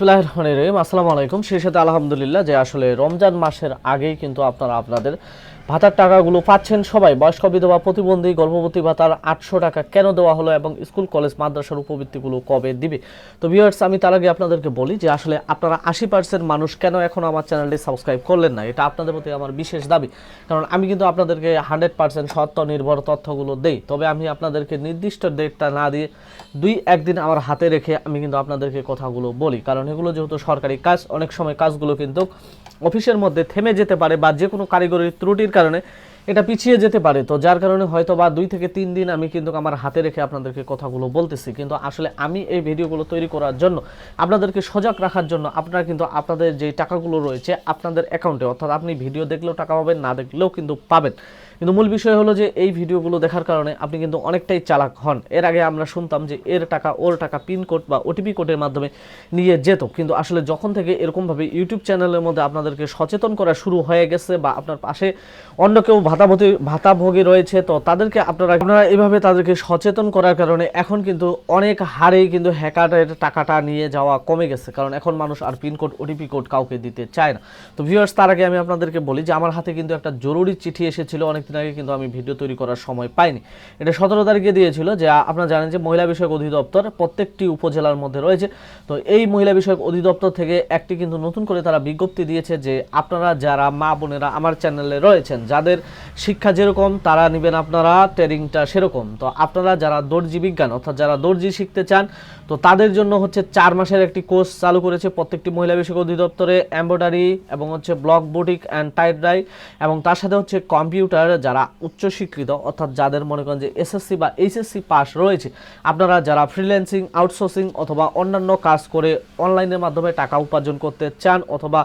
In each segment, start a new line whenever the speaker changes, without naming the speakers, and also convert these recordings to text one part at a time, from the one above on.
রহমানির রহিম। আসসালামু আলাইকুম। সেই সাথে আলহামদুলিল্লাহ যে আসলে রমজান মাসের আগেই কিন্তু আপনারা আপনাদের ভাতার টাকাগুলো পাচ্ছেন সবাই। বয়স্ক বিধবা প্রতিবন্ধী, গর্ভবতী ভাতার আটশো টাকা কেন দেওয়া হলো এবং স্কুল, কলেজ, মাদ্রাসার উপবৃত্তিগুলো কবে দিবে? তো ভিউয়ার্স আমি তার আগে আপনাদেরকে বলি যে আসলে আপনারা আশি পার্সেন্ট মানুষ কেন এখন আমার চ্যানেলটি সাবস্ক্রাইব করলেন না? এটা আপনাদের প্রতি আমার বিশেষ দাবি। কারণ আমি কিন্তু আপনাদেরকে হান্ড্রেড পার্সেন্ট সত্য, নির্ভর তথ্যগুলো দেই। তবে আমি আপনাদেরকে নির্দিষ্ট ডেটটা না দিয়ে দুই, একদিন আমার হাতে রেখে আমি কিন্তু আপনাদেরকে কথাগুলো বলি। কারণ এগুলো যেহেতু সরকারি কাজ, অনেক সময় কাজগুলো কিন্তু অফিসের মধ্যে থেমে যেতে পারে বা যে কোনো কারিগরি ত্রুটির কারণে এটা পিছিয়ে যেতে পারে। তো যার কারণে হয়তো বা দুই থেকে তিন দিন আমি কিন্তু আমার হাতে রেখে আপনাদেরকে কথাগুলো বলতেছি। কিন্তু আসলে আমি এই ভিডিওগুলো তৈরি করার জন্য, আপনাদেরকে সজাগ রাখার জন্য আপনারা কিন্তু আপনাদের যে টাকাগুলো রয়েছে আপনাদের অ্যাকাউন্টে অর্থাৎ আপনি ভিডিও দেখলেও টাকা পাবেন, না দেখলেও কিন্তু পাবেন। কিন্তু মূল বিষয় হলো যে এই ভিডিওগুলো দেখার কারণে আপনি কিন্তু অনেকটাই চালাক হন। এর আগে আমরা শুনতাম যে এর টাকা, ওর টাকা, পিন কোড বা ওটিপি কোডের মাধ্যমে নিয়ে যেত। কিন্তু আসলে যখন থেকে এরকমভাবে ইউটিউব চ্যানেলের মধ্যে আপনাদেরকে সচেতন করা শুরু হয়ে গেছে বা আপনার পাশে অন্য কেউ ভাতাভোগী ভাতাভোগী রয়েছে, তো তাদেরকে আপনারা আপনারা এভাবে তাদেরকে সচেতন করার কারণে এখন কিন্তু অনেক হারেই কিন্তু হ্যাকারের টাকাটা নিয়ে যাওয়া কমে গেছে। কারণ এখন মানুষ আর পিন কোড ওটিপি কোড কাউকে দিতে চায় না। তো ভিউয়ার্স তার আগে আমি আপনাদেরকে বলি যে আমার হাতে কিন্তু একটা জরুরি চিঠি এসেছিল অনেকদিন আগে কিন্তু আমি ভিডিও তৈরি করার সময় পাইনি। এটা সতেরো তারিখে দিয়েছিল যে আপনারা জানেন যে মহিলা বিষয়ক অধিদপ্তর প্রত্যেকটি উপজেলার মধ্যে রয়েছে। তো এই মহিলা বিষয়ক অধিদপ্তর থেকে একটি কিন্তু নতুন করে তারা বিজ্ঞপ্তি দিয়েছে যে, আপনারা যারা মা বোনেরা আমার চ্যানেলে রয়েছেন, যাদের শিক্ষা যেরকম, তারা নেবেন আপনারা ট্রেনিংটা সেরকম। তো আপনারা যারা দর্জি বিজ্ঞান, অর্থাৎ যারা দর্জি শিখতে চান, তো তাদের জন্য হচ্ছে চার মাসের একটি কোর্স চালু করেছে প্রত্যেকটি মহিলা বিষয়ক অধিদপ্তরে, এম্ব্রয়ডারি এবং হচ্ছে block boutique and tie dye এবং তার সাথে হচ্ছে কম্পিউটার যারা উচ্চ স্বীকৃত অর্থাৎ যাদের মনে করেন যে এসএসসি বা এইচএসসি পাস রয়েছে, আপনারা যারা ফ্রিল্যান্সিং আউটসোর্সিং অথবা অন্যান্য কাজ করে অনলাইনের মাধ্যমে টাকা উপার্জন করতে চান অথবা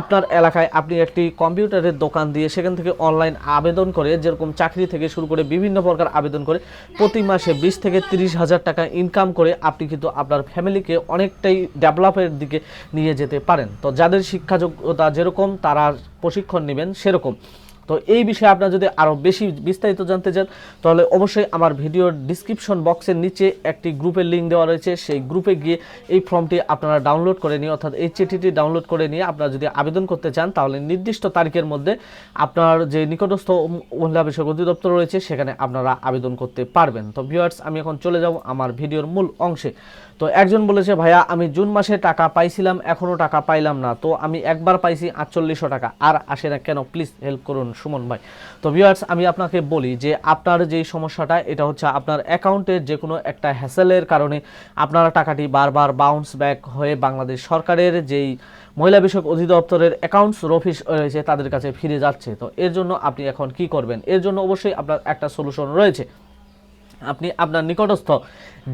আপনার এলাকায় আপনি একটি কম্পিউটারের দোকান দিয়ে সেখান থেকে অনলাইন আবেদন করে, যেরকম চাকরি থেকে শুরু করে বিভিন্ন প্রকার আবেদন করে, প্রতি মাসে বিশ থেকে তিরিশ হাজার টাকা ইনকাম করে আপনি কিন্তু আপনার ফ্যামিলিকে অনেকটাই ডেভেলপের দিকে নিয়ে যেতে পারেন। তো যাদের শিক্ষা যোগ্যতা যেরকম, তারা প্রশিক্ষণ নেবেন সেরকম। তো এই বিষয়ে আপনারা যদি আরও বেশি বিস্তারিত জানতে চান, তাহলে অবশ্যই আমার ভিডিওর ডিসক্রিপশন বক্সের নিচে একটি গ্রুপের লিঙ্ক দেওয়া রয়েছে। সেই গ্রুপে গিয়ে এই ফর্মটি আপনারা ডাউনলোড করে নিয়ে, অর্থাৎ এই চিঠিটি ডাউনলোড করে নিয়ে আপনারা যদি আবেদন করতে চান, তাহলে নির্দিষ্ট তারিখের মধ্যে আপনার যে নিকটস্থ মহিলা বিষয়ক অধিদপ্তর রয়েছে, সেখানে আপনারা আবেদন করতে পারবেন। তো ভিউয়ার্স আমি এখন চলে যাব আমার ভিডিওর মূল অংশে। তো একজন বলেছে, ভাইয়া, আমি জুন মাসে টাকা পাইছিলাম এখনও টাকা পাইলাম না। তো আমি একবার পাইছি আটচল্লিশশো টাকা। আর আসে না কেন? প্লিজ হেল্প করুন। সুমন ভাই। তো ভিউয়ার্স আমি আপনাকে বলি যে আপনার যে সমস্যাটা, এটা হচ্ছে আপনার অ্যাকাউন্টের যে কোনো একটা হ্যাসেলের কারণে আপনার টাকাটি বারবার বাউন্স ব্যাক হয়ে বাংলাদেশ সরকারের যেই মহিলা বিষয়ক অধিদপ্তরের অ্যাকাউন্টস রফিস রয়েছে, তাদের কাছে ফিরে যাচ্ছে। তো এর জন্য আপনি এখন কি করবেন? এর জন্য অবশ্যই আপনার একটা সলিউশন রয়েছে। আপনি আপনার নিকটস্থ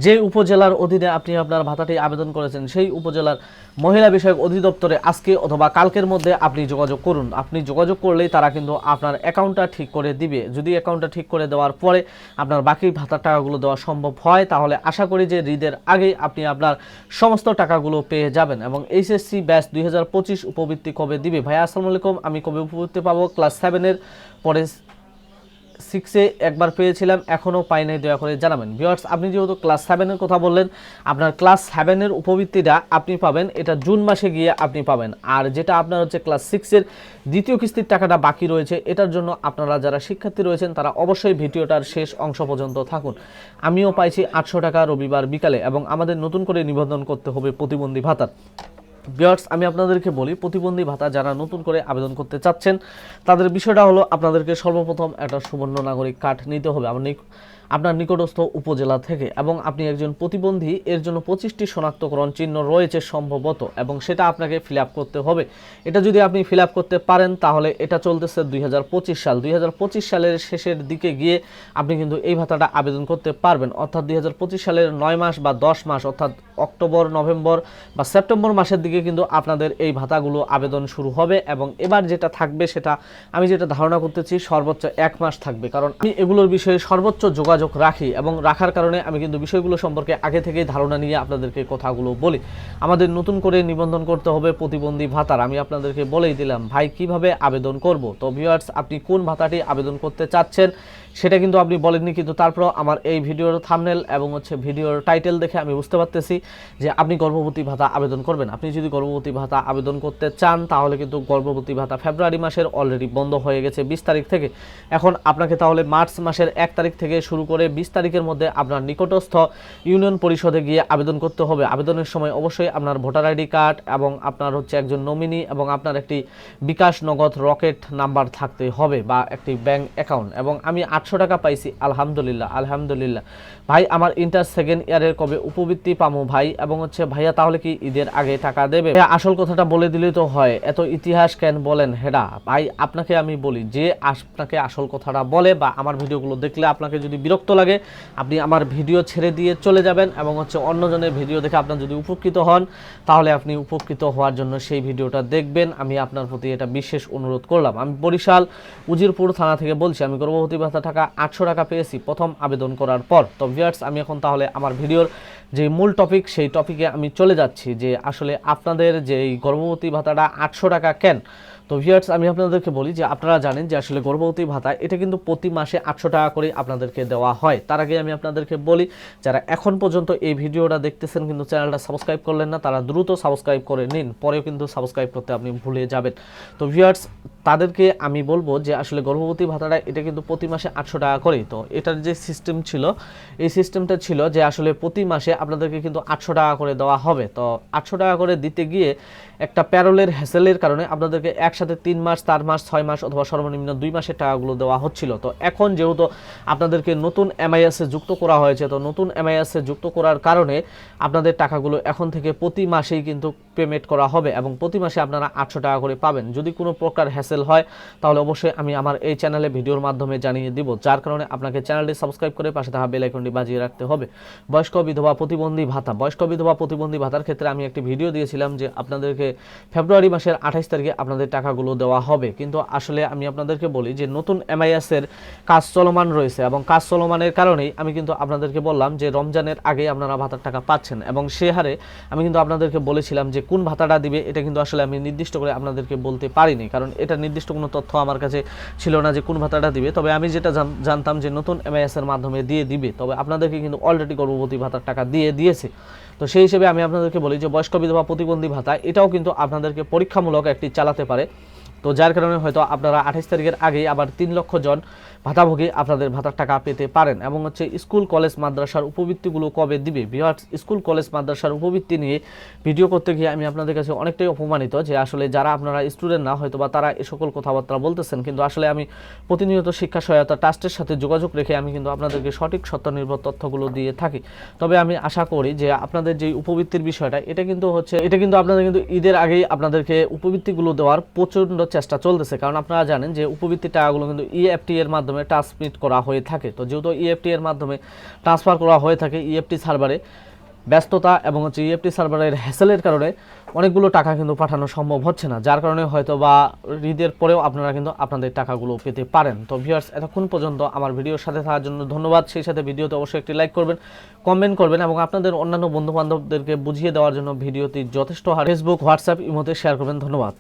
যে উপজেলার অধীনে আপনি আপনার ভাতাটি আবেদন করেছেন, সেই উপজেলার মহিলা বিষয়ক অধিদপ্তরে আজকে অথবা কালকের মধ্যে আপনি যোগাযোগ করুন। আপনি যোগাযোগ করলেই তারা কিন্তু আপনার অ্যাকাউন্টটা ঠিক করে দিবে। যদি অ্যাকাউন্টটা ঠিক করে দেওয়ার পরে আপনার বাকি ভাতার টাকাগুলো দেওয়া সম্ভব হয়, তাহলে আশা করি যে ঈদের আগেই আপনি আপনার সমস্ত টাকাগুলো পেয়ে যাবেন এবং এইচএসসি ব্যাচ দুই উপবৃত্তি কবে দিবে? ভাইয়া, আসসালামু আলাইকুম। আমি কবে উপবৃত্তি পাবো? ক্লাস সেভেনের পরে সিক্সে একবার পেয়েছিলাম, এখনও পাই নাই, দয়া করে জানাবেন। ভিওয়ার্স আপনি যেহেতু ক্লাস সেভেনের কথা বললেন, আপনার ক্লাস সেভেনের উপবৃত্তিটা আপনি পাবেন, এটা জুন মাসে গিয়ে আপনি পাবেন। আর যেটা আপনার হচ্ছে ক্লাস সিক্সের দ্বিতীয় কিস্তির টাকাটা বাকি রয়েছে, এটার জন্য আপনারা যারা শিক্ষার্থী রয়েছেন, তারা অবশ্যই ভিডিওটার শেষ অংশ পর্যন্ত থাকুন। আমিও পাইছি আটশো টাকা রবিবার বিকালে, এবং আমাদের নতুন করে নিবন্ধন করতে হবে প্রতিবন্ধী ভাতার। বিয়ার্স আমি আপনাদেরকে বলি, প্রতিবন্ধী ভাতা যারা নতুন করে আবেদন করতে চাচ্ছেন, তাদের বিষয়টা হলো, আপনাদেরকে সর্বপ্রথম একটা সুবর্ণ নাগরিক কার্ড নিতে হবে। আপনি আপনার নিকটস্থ উপজেলা থেকে এবং আপনি একজন প্রতিবন্ধী, এর জন্য পঁচিশটি শনাক্তকরণ চিহ্ন রয়েছে সম্ভবত এবং সেটা আপনাকে ফিল করতে হবে। এটা যদি আপনি ফিল করতে পারেন, তাহলে এটা চলতেছে দুই হাজার পঁচিশ সাল। দুই হাজার পঁচিশ সালের শেষের দিকে গিয়ে আপনি কিন্তু এই ভাতাটা আবেদন করতে পারবেন। অর্থাৎ দুই হাজার পঁচিশ সালের নয় মাস বা দশ মাস, অর্থাৎ অক্টোবর, নভেম্বর বা সেপ্টেম্বর মাসের দিকে কিন্তু আপনাদের এই ভাতাগুলো আবেদন শুরু হবে এবং এবার যেটা থাকবে সেটা আমি যেটা ধারণা করতেছি সর্বোচ্চ এক মাস থাকবে। কারণ আমি এগুলোর বিষয়ে সর্বোচ্চ যোগাযোগ রাখি এবং রাখার কারণে আমি কিন্তু বিষয়গুলো সম্পর্কে আগে থেকেই ধারণা নিয়ে আপনাদেরকে কথাগুলো বলি। আমাদের নতুন করে নিবন্ধন করতে হবে প্রতিবন্ধী ভাতার। আমি আপনাদেরকে বলেই দিলাম, ভাই, কীভাবে আবেদন করব? তো ভিউয়ার্স আপনি কোন ভাতাটি আবেদন করতে চাচ্ছেন? সেটা কিন্তু আপনি বলেননি, কিন্তু তারপরও আমার এই ভিডিওর থামনেল এবং হচ্ছে ভিডিওর টাইটেল দেখে আমি বুঝতে পারতেছি যে আপনি গর্ভবতী ভাতা আবেদন করবেন। আপনি যদি গর্ভবতী ভাতা আবেদন করতে চান, তাহলে কিন্তু গর্ভবতী ভাতা ফেব্রুয়ারি মাসের অলরেডি বন্ধ হয়ে গেছে বিশ তারিখ থেকে। এখন আপনাকে তাহলে মার্চ মাসের এক তারিখ থেকে শুরু করে বিশ তারিখের মধ্যে আপনার নিকটস্থ ইউনিয়ন পরিষদে গিয়ে আবেদন করতে হবে। আবেদনের সময় অবশ্যই আপনার ভোটার আইডি কার্ড এবং আপনার হচ্ছে একজন নমিনি এবং আপনার একটি বিকাশ নগদ রকেট নাম্বার থাকতে হবে বা একটি ব্যাংক অ্যাকাউন্ট এবং আমি আটশো টাকা পাইছি, আলহামদুলিল্লাহ আলহামদুলিল্লাহ। ভাই, আমার ইন্টার সেকেন্ড ইয়ারের কবে উপবৃত্তি পামো ভাই? এবং হচ্ছে, ভাইয়া, তাহলে কি ঈদের আগে টাকা দেবে? আসল কথাটা বলে দিলেই তো হয়, এত ইতিহাস কেন বলেন হেডা? ভাই, আপনাকে আমি বলি, যে আপনাকে আসল কথাটা বলে বা আমার ভিডিওগুলো দেখলে আপনাকে যদি বিরক্ত লাগে, আপনি আমার ভিডিও ছেড়ে দিয়ে চলে যাবেন এবং হচ্ছে অন্যজনের ভিডিও দেখে আপনার যদি উপকৃত হন, তাহলে আপনি উপকৃত হওয়ার জন্য সেই ভিডিওটা দেখবেন। আমি আপনার প্রতি এটা বিশেষ অনুরোধ করলাম। আমি বরিশাল উজিরপুর থানা থেকে বলছি, আমি গর্ভবতী ভাতা টাকা আটশো টাকা পেয়েছি প্রথম আবেদন করার পর। তো ভিউয়ার্স আমি এখন তাহলে আমার ভিডিওর যে মূল টপিক সেই টপিকে আমি চলে যাচ্ছি যে আসলে আপনাদের যে এই গর্ভবতী ভাতাটা আটশো টাকা কেন? তো ভিউয়ার্স আমি আপনাদেরকে বলি যে আপনারা জানেন যে আসলে গর্ভবতী ভাতা, এটা কিন্তু প্রতি মাসে আটশো টাকা করে আপনাদেরকে দেওয়া হয়। তার আগে আমি আপনাদেরকে বলি, যারা এখন পর্যন্ত এই ভিডিওটা দেখতেছেন কিন্তু চ্যানেলটা সাবস্ক্রাইব করলেন না, তারা দ্রুত সাবস্ক্রাইব করে নিন, পরেও কিন্তু সাবস্ক্রাইব করতে আপনি ভুলে যাবেন। তো ভিয়ার্স তাদেরকে আমি বলব যে আসলে গর্ভবতী ভাতাটা, এটা কিন্তু প্রতি মাসে আটশো টাকা করেই। তো এটার যে সিস্টেম ছিল, এই সিস্টেমটা ছিল যে আসলে প্রতি মাসে আপনাদেরকে কিন্তু আটশো টাকা করে দেওয়া হবে। তো আটশো টাকা করে দিতে গিয়ে একটা প্যারোলের হ্যাসেলের কারণে আপনাদেরকে একসাথে তিন মাস, চার মাস, ছয় মাস অথবা সর্বনিম্ন দুই মাসের টাকাগুলো দেওয়া হচ্ছিল। তো এখন যেহেতু আপনাদেরকে নতুন এমআইএসে যুক্ত করা হয়েছে, তো নতুন এমআইএসে যুক্ত করার কারণে আপনাদের টাকাগুলো এখন থেকে প্রতি মাসেই কিন্তু পেমেন্ট করা হবে এবং প্রতি মাসে আপনারা আটশো টাকা করে পাবেন। যদি কোনো প্রকার হ্যাসেল হয়, তাহলে অবশ্যই আমি আমার এই চ্যানেলে ভিডিওর মাধ্যমে জানিয়ে দিব, যার কারণে আপনাকে চ্যানেলটি সাবস্ক্রাইব করে পাশে থাকা বেল আইকনটি বাজিয়ে রাখতে হবে। বয়স্ক বিধবা প্রতিবন্ধী ভাতা। বয়স্ক বিধবা প্রতিবন্ধী ভাতার ক্ষেত্রে আমি একটি ভিডিও দিয়েছিলাম যে আপনাদেরকে ফেব্রুয়ারি মাসের আঠাইশ তারিখে আপনাদের টাকাগুলো দেওয়া হবে। কিন্তু আসলে আমি আপনাদেরকে বলি যে নতুন এমআইএসের কাজ চলমান রয়েছে এবং কাজ চলমানের কারণেই আমি কিন্তু আপনাদেরকে বললাম যে রমজানের আগে আপনারা ভাতার টাকা পাচ্ছেন এবং সে হারে আমি কিন্তু আপনাদেরকে বলেছিলাম যে কোন ভাতাটা দিবে, এটা কিন্তু আসলে আমি নির্দিষ্ট করে আপনাদেরকে বলতে পারিনি, কারণ এটা নির্দিষ্ট কোনো তথ্য আমার কাছে ছিল না যে কোন ভাতাটা দিবে। তবে আমি যেটা জানতাম যে নতুন এমআইএসের মাধ্যমে দিয়ে দিবে, তবে আপনাদেরকে কিন্তু অলরেডি গর্ভবতী ভাতার টাকা দিয়ে দিয়েছে। তো সেই হিসেবে আমি আপনাদেরকে বলি যে বয়স্ক বিধবা প্রতিবন্ধী ভাতা, এটাও কিন্তু আপনাদেরকে পরীক্ষামূলক একটি চালাতে পারে। তো যার কারণে হয়তো আপনারা আঠাশ তারিখের আগেই আবার তিন লক্ষ জন ভাতাভোগী আপনাদের ভাতার টাকা পেতে পারেন এবং হচ্ছে স্কুল, কলেজ, মাদ্রাসার উপবৃত্তিগুলো কবে দিবে? বিহার স্কুল, কলেজ, মাদ্রাসার উপবৃত্তি নিয়ে ভিডিও করতে গিয়ে আমি আপনাদের কাছে অনেকটাই অপমানিত যে আসলে যারা আপনারা স্টুডেন্ট না হয়তো বা তারা এ সকল কথাবার্তা বলতেছেন, কিন্তু আসলে আমি প্রতিনিয়ত শিক্ষা সহায়তা ট্রাস্টের সাথে যোগাযোগ রেখে আমি কিন্তু আপনাদেরকে সঠিক সত্যনির্ভর তথ্যগুলো দিয়ে থাকি। তবে আমি আশা করি যে আপনাদের যে উপবৃত্তির বিষয়টা, এটা কিন্তু হচ্ছে, এটা কিন্তু আপনাদের কিন্তু ঈদের আগেই আপনাদেরকে উপবৃত্তিগুলো দেওয়ার প্রচণ্ড চেষ্টা চলতেছে। কারণ আপনারা জানেন যে উপবৃত্তির টাকাগুলো কিন্তু ইএফটি এর মাধ্যমে ট্রান্সমিট করা হয়ে থাকে। তো যেহেতু ইএফটি এর মাধ্যমে ট্রান্সফার করা হয়ে থাকে ইএফটি সার্ভারে ব্যস্ততা এবং হচ্ছে ইএফটি সার্ভারের হ্যাসেলের কারণে অনেকগুলো টাকা কিন্তু পাঠানো সম্ভব হচ্ছে না। যার কারণে হয়তো বা ঈদের পরেও আপনারা কিন্তু আপনাদের টাকাগুলো পেতে পারেন। তো ভিউয়ার্স এতক্ষণ পর্যন্ত আমার ভিডিওর সাথে থাকার জন্য ধন্যবাদ। সেই সাথে ভিডিওতে অবশ্যই একটি লাইক করবেন কমেন্ট করবেন এবং আপনাদের অন্যান্য বন্ধু বান্ধবদেরকে বুঝিয়ে দেওয়ার জন্য ভিডিওটি যথেষ্ট হারে ফেসবুক হোয়াটসঅ্যাপ ইমোতে শেয়ার করবেন। ধন্যবাদ।